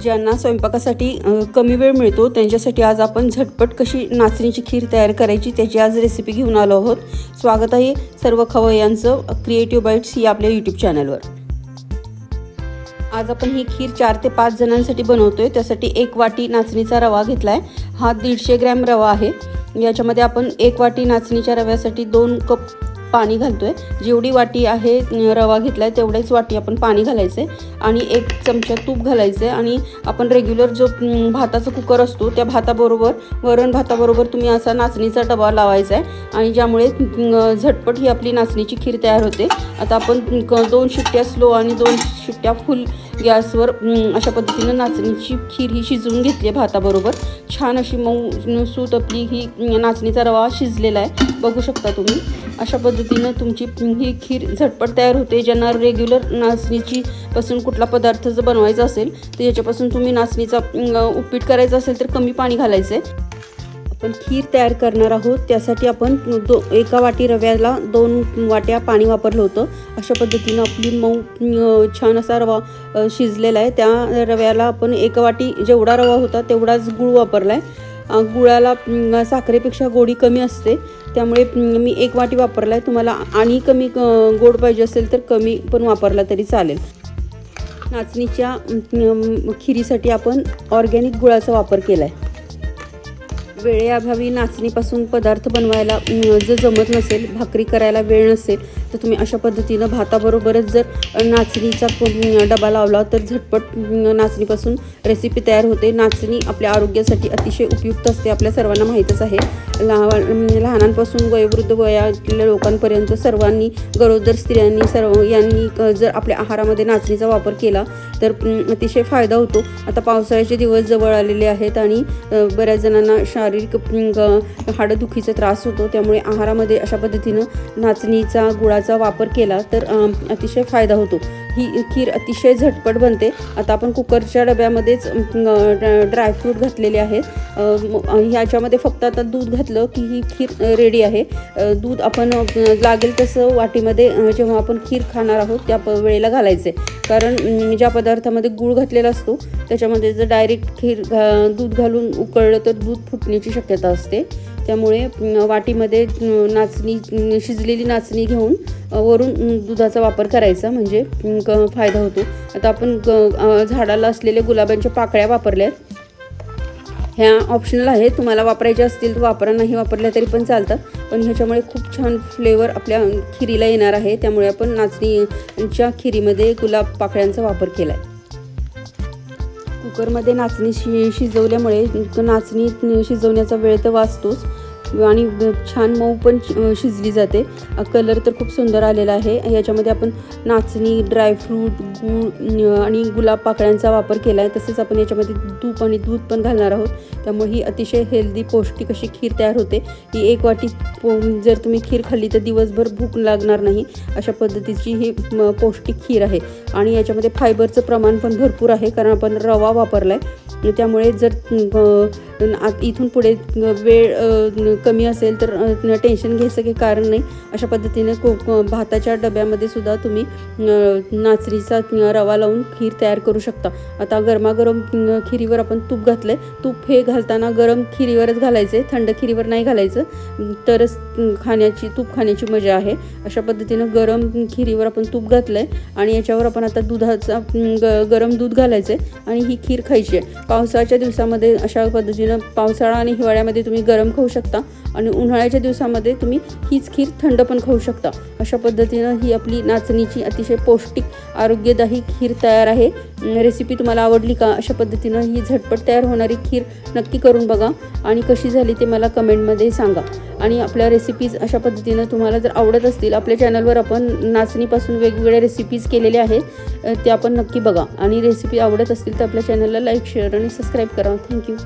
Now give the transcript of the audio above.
ज्यांना स्वयंपाकासाठी कमी वेळ मिळतो त्यांच्यासाठी आज आपण झटपट कशी नाचणीची खीर तयार करायची त्याची आज रेसिपी घेऊन आलो आहोत. स्वागत आहे सर्व खवयांचं क्रिएटिव्ह बाईट्स ही आपल्या यूट्यूब चॅनलवर आज आपण ही खीर चार ते पाच जणांसाठी बनवतोय. त्यासाठी एक वाटी नाचणीचा रवा घेतला आहे हा दीडशे ग्रॅम रवा आहे. याच्यामध्ये आपण एक वाटी नाचणीच्या रव्यासाठी दोन कप पाणी घालतो आहे जेवढी वाटी आहे रवा घेतला आहे तेवढेच वाटी आपण पाणी घालायचं आहे आणि एक चमचा तूप घालायचं आहे आणि आपण रेग्युलर जो भाताचा कुकर असतो त्या भाताबरोबर वरण भाताबरोबर तुम्ही असा नाचणीचा डबा लावायचा आहे. आणि ज्यामुळे झटपट ही आपली नाचणीची खीर तयार होते. आता आपण क- दोन शिट्ट्या स्लो आणि दोन शिट्ट्या फुल गॅसवर अशा पद्धतीनं नाचणीची खीर ही शिजवून घेतली आहे भाताबरोबर. छान अशी मऊ सूत आपली ही नाचणीचा रवा शिजलेला आहे. बघू शकता तुम्ही. अशा पद्धतीनं तुमची ही खीर झटपट तयार होते. ज्यांना रेग्युलर नाचणीची पासून कुठला पदार्थ जर बनवायचा असेल तर याच्यापासून तुम्ही नाचणीचा उपीट करायचं असेल तर कमी पाणी घालायचं आहे आपण खीर तयार करणार आहोत. त्यासाठी आपण दो एका वाटी रव्याला दोन वाट्या पाणी वापरलं होतं. अशा पद्धतीनं आपली मऊ छान असा रवा शिजलेला आहे. त्या रव्याला आपण एका वाटी जेवढा रवा होता तेवढाच गूळ वापरला आहे गुळाला साखरेपेक्षा गोडी कमी असते. त्यामुळे मी एक वाटी वापरला आहे तुम्हाला आणि कमी गोड पाहिजे असेल तर कमी पण वापरला तरी चालेल. नाचणीच्या खिरीसाठी आपण ऑर्गॅनिक गुळाचा वापर केला आहे वेळेअभावी नाचणीपासून पदार्थ बनवायला जर जमत नसेल भाकरी करायला वेळ नसेल तर तुम्ही अशा पद्धतीनं भाताबरोबरच जर नाचणीचा डबा लावला तर झटपट नाचणीपासून रेसिपी तयार होते. नाचणी आपल्या आरोग्यासाठी अतिशय उपयुक्त असते आपल्या सर्वांना माहीतच आहे. लहान लहानांपासून वयोवृद्ध वयातल्या लोकांपर्यंत सर्वांनी गरोदर स्त्रियांनी सर्व यांनी जर आपल्या आहारामध्ये नाचणीचा वापर केला तर अतिशय फायदा होतो. आता पावसाळ्याचे दिवस जवळ आलेले आहेत आणि बऱ्याच जणांना शारीरिक हाडदुखीचा त्रास होतो. त्यामुळे आहारामध्ये अशा पद्धतीनं नाचणीचा गुळा याचा वापर केला तर अतिशय फायदा होतो. ही खीर अतिशय झटपट बनते. आता आपण कुकरच्या डब्यामध्येच ड्रायफ्रूट घातलेले आहेत. ह्याच्यामध्ये फक्त आता दूध घातलं की ही खीर रेडी आहे. दूध आपण लागेल तसं वाटीमध्ये जेव्हा आपण खीर खाणार आहोत त्या वेळेला घालायचे. कारण ज्या पदार्थामध्ये गूळ घातलेला असतो त्याच्यामध्ये जर डायरेक्ट खीर घा दूध घालून उकळलं तर दूध फुटण्याची शक्यता असते. त्यामुळे वाटीमध्ये नाचणी शिजलेली नाचणी घेऊन वरून दुधाचा वापर करायचा म्हणजे क- फायदा होतो. आता आपण ग- झाडाला असलेल्या गुलाबांच्या पाकळ्या वापरल्या आहेत ह्या ऑप्शनल आहेत. तुम्हाला वापरायच्या असतील तर वापरा. नाही वापरल्या तरी पण चालतात पण ह्याच्यामुळे खूप छान फ्लेवर आपल्या खिरीला येणार आहे. त्यामुळे आपण नाचणीच्या खिरीमध्ये गुलाब पाकळ्यांचा वापर केला आहे कुकरमध्ये नाचणी शि शिजवल्यामुळे नाचणी शिजवण्याचा वेळ तर वाचतोच. आणि छान मऊ पण शिजली जाते. कलर तर खूप सुंदर आलेला आहे. याच्यामध्ये आपण नाचणी ड्रायफ्रूट गूळ आणि गुलाब पाकळ्यांचा वापर केला आहे तसेच आपण याच्यामध्ये तूप आणि दूध पण घालणार आहोत. त्यामुळे ही अतिशय हेल्दी पौष्टिक अशी खीर तयार होते. ही एक वाटी जर तुम्ही खीर खाल्ली तर दिवसभर भूक लागणार नाही. अशा पद्धतीची ही म- पौष्टिक खीर आहे. आणि याच्यामध्ये फायबरचं प्रमाण पण भरपूर आहे कारण आपण रवा वापरला आहे त्यामुळे जर आत- इथून पुढे वेळ कमी असेल तर टेन्शन घ्यायचं काही कारण नाही. अशा पद्धतीने को भाताच्या डब्यामध्ये सुद्धा तुम्ही नाचरीचा रवा लावून खीर तयार करू शकता. आता गरमागरम खिरीवर आपण तूप घातलं आहे तूप हे घालताना गरम खिरीवरच घालायचं आहे थंड खिरीवर नाही घालायचं. तरच खाण्याची तूप खाण्याची मजा आहे. अशा पद्धतीनं गरम खिरीवर आपण तूप घातलं आहे आणि याच्यावर आपण आता दुधाचा ग गरम दूध घालायचं आहे आणि ही खीर खायची आहे. पावसाच्या दिवसामध्ये अशा पद्धतीनं पावसाळा आणि हिवाळ्यामध्ये तुम्ही गरम खाऊ शकता आणि उन्हाळ्याच्या दिवसामध्ये तुम्ही हीच खीर थंड पण खाऊ शकता. अशा पद्धतीनं ही आपली नाचणीची अतिशय पौष्टिक आरोग्यदायी खीर तयार आहे. रेसिपी तुम्हाला आवडली का अशा पद्धतीनं ही झटपट तयार होणारी खीर नक्की करून बघा आणि कशी झाली ते मला कमेंटमध्ये सांगा. आणि आपल्या रेसिपीज अशा पद्धतीनं तुम्हाला जर आवडत असतील आपल्या चॅनलवर आपण नाचणीपासून वेगवेगळ्या रेसिपीज केलेल्या आहेत ते आपण नक्की बघा. आणि रेसिपी आवडत असतील तर आपल्या चॅनलला लाईक शेअर आणि सबस्क्राईब करा. Thank you